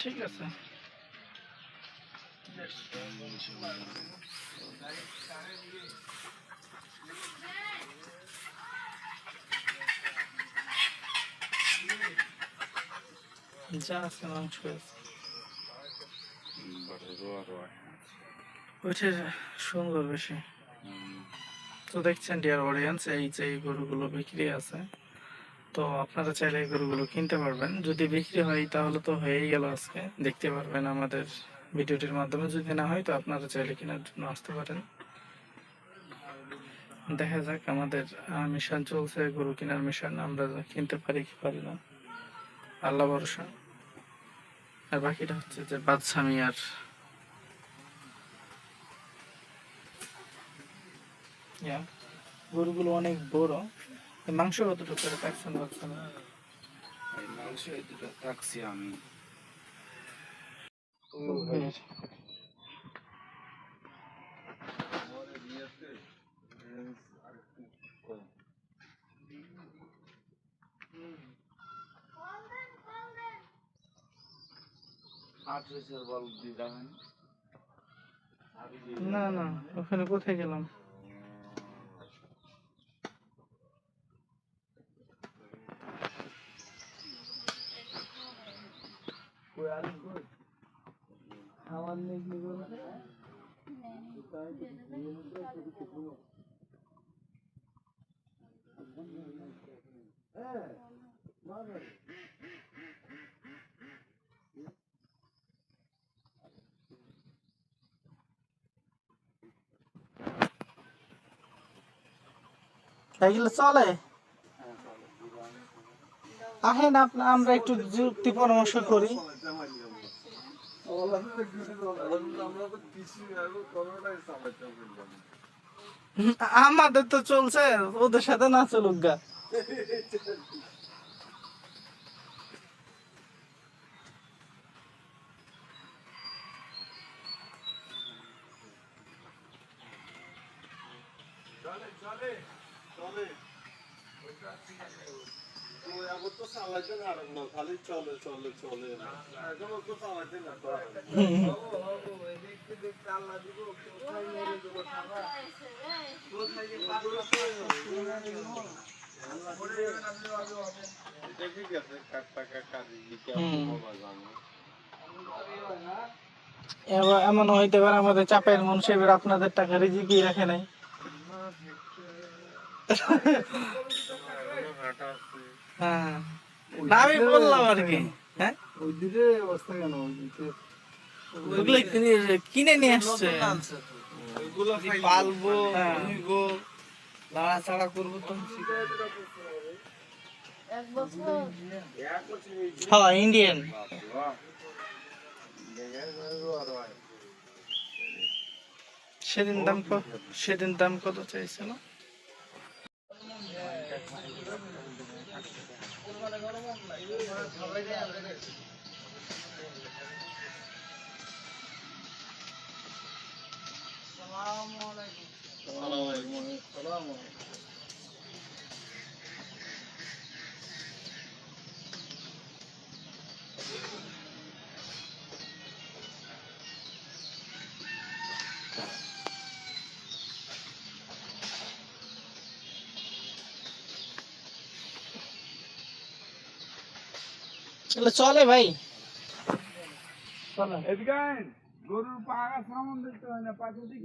ঠিক আছে। যা আছে মাংস আছে। সুন্দর বেশি। তো দেখছেন ডিয়ার অডিয়েন্স এই যে এই গরুগুলো বিক্রি আছে, তো আপনারা চাইলে এই গরুগুলো কিনতে পারবেন। যদি বিক্রি হয়, তাহলে তো হয়েই গেল আজকে। দেখতে পারবেন আমাদের ভিডিওটির মাধ্যমে। যদি না হয়, তো আপনারা চাইলে কেনার জন্য আসতে পারেন। দেখা যাক, আমাদের মিশন চলছে। গরু কেনার মিশন আমরা কিনতে পারি কি পারি না। আল্লাহ ভরসা। আর বাকিটা হচ্ছে যে বাদশামি আর গরুগুলো অনেক বড়। মাংস কতটুকু করে মাংস আমি। না না ওখানে কোথায় গেলাম? খাবার নেই কি করবে এগুলো চলে আপনা আমরা একটু যুক্তি পরামর্শ করি। আমাদের তো চলছে ওদের সাথে না চলুক গা। এবার এমন হইতে পারে আমাদের চাপের মন সেবার আপনাদের টাকা রিজিকি রাখে নাই। হ্যাঁ। না আমি বললাম আর কি হ্যাঁ? ওই দিকে অবস্থা কেন ওগুলো কিনে- কিনে নিয়ে আসছে। পালবো হ্যাঁ। করব তো। হ্যাঁ ইন্ডিয়ান সেদিন দাম কত সেদিন দাম কত চাইছিল? চলে চলে ভাই চলে এদিকে আইন। গরুর পাগা সামন দেখতে হয় না পাশে দিক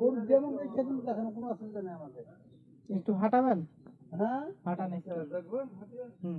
গরু যেমন দেখছে তুমি দেখেন কোনো অসুবিধা নেই আমাদের। একটু হাঁটাবেন? হ্যাঁ? হাঁটান একটু দেখব হুম।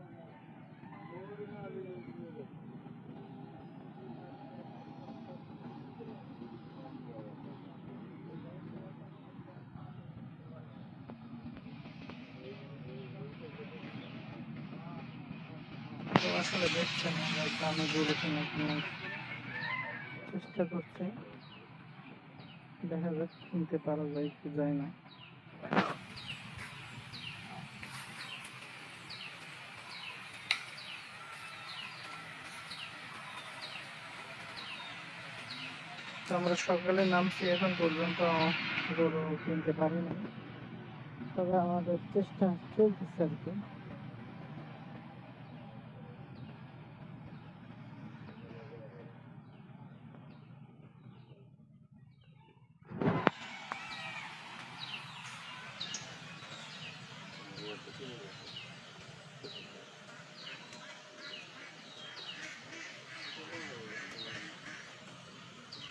আসলে আমরা গ্রামে গরু কিনে কিনে চেষ্টা করছি দেখা যাক কিনতে পারা যায় কি যায় না। আমরা সকালে নামছি, এখন পর্যন্ত গরু কিনতে পারি না তবে আমাদের চেষ্টা চলতেছে আর কি।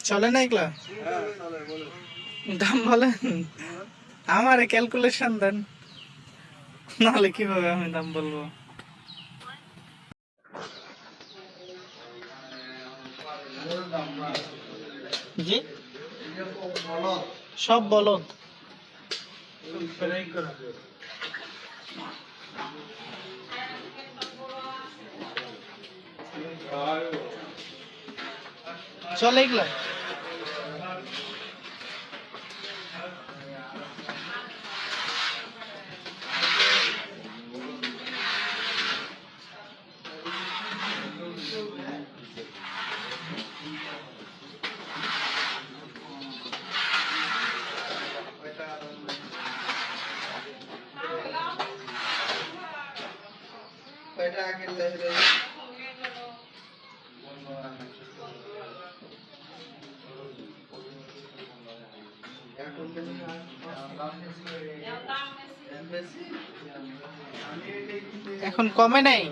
চলে না এগুলা? দাম বলেন। আমার ক্যালকুলেশন দেন। নাহলে কীভাবে আমি দাম বলব? জি? সব বলদ। চলে এগুলা। এখন কমে নাই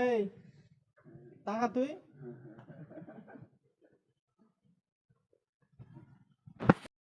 এই টাকা তুই